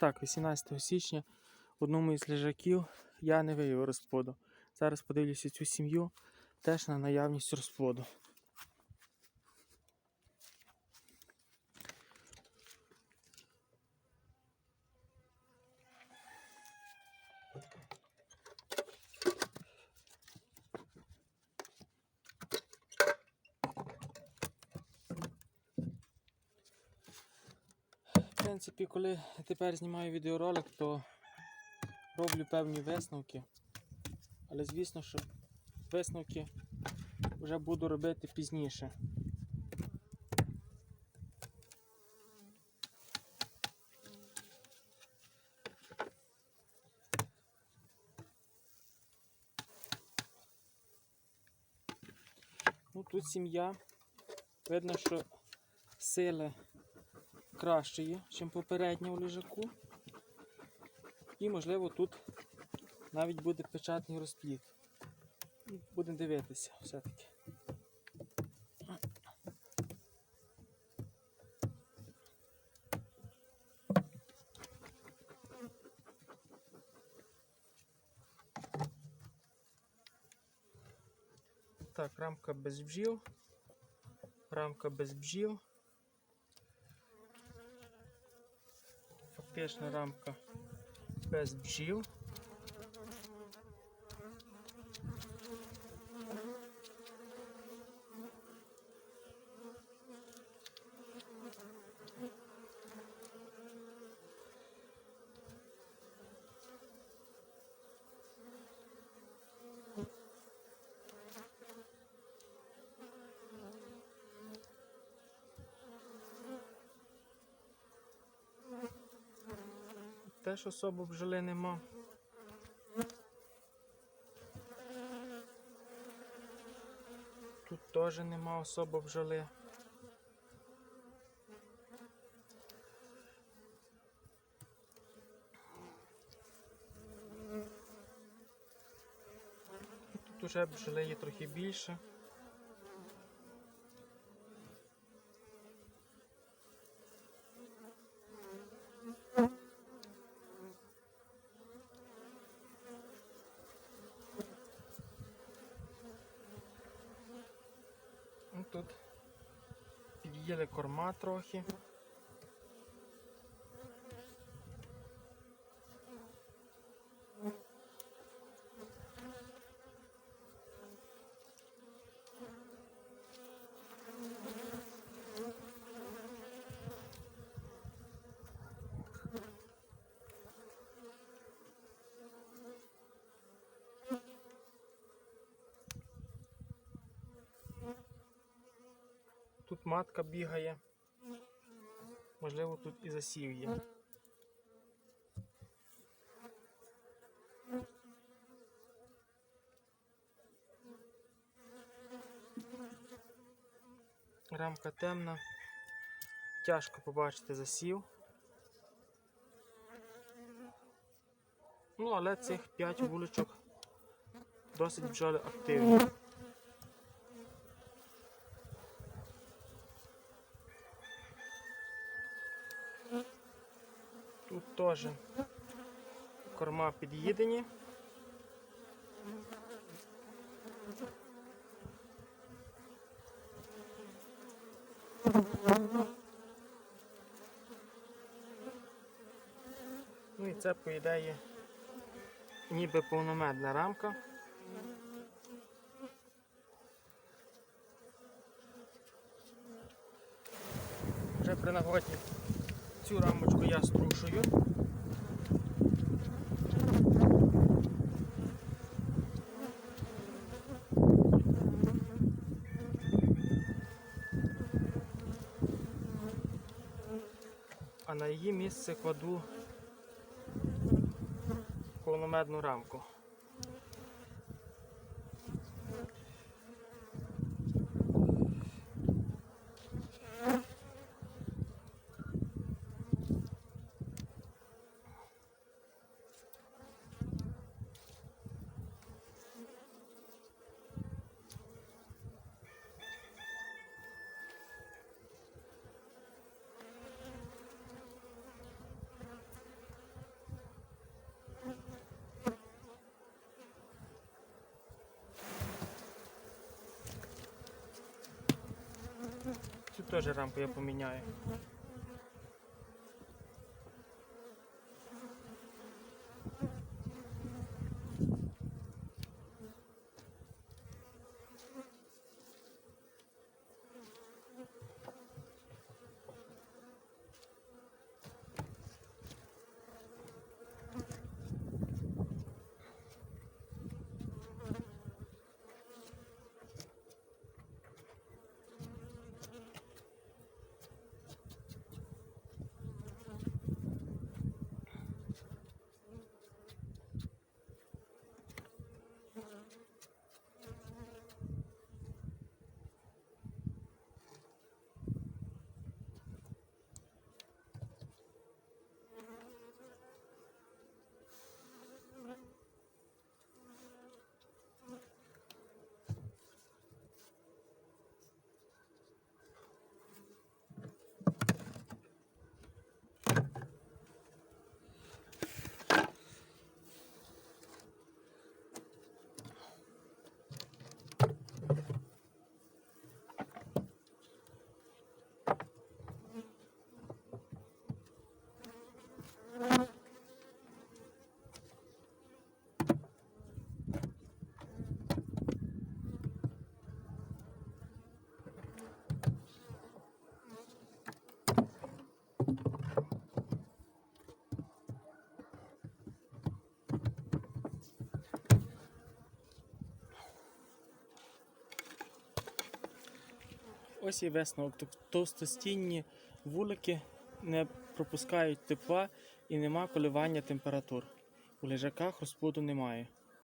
Так, 18 січня одному із лежаків я не виявив розплоду. Зараз подивлюся цю сім'ю теж на наявність розплоду. В принципі, коли тепер знімаю відеоролик, то роблю певні висновки. Але звісно, що висновки вже буду робити пізніше. Ну, тут сім'я. Видно, що сили кращої, ніж попередня у лежаку. І, можливо, тут навіть буде печатний розплід. Будемо дивитися все-таки. Так, рамка без бджіл. Рамка без бджіл. Фактична рамка без бджіл. Теж особо бджоли нема. Тут теж нема особо бджоли. Тут уже бджоли є трохи більше. Тут під'їли корма трохи. Матка бігає. Можливо, тут і засів є. Рамка темна. Тяжко побачити засів. Ну, але цих 5 вуличок досить бджоли активні. Тут теж корма під'їдені. Ну і це, по ідеї, ніби повномедна рамка. Вже при нагоді цю рамочку я струшую. А на її місце кладу повномедну рамку. Теж рамку я поміняю. Ось і висновок. Товстостінні вулики не пропускають тепла і нема коливання температур. У лежаках розплоду немає.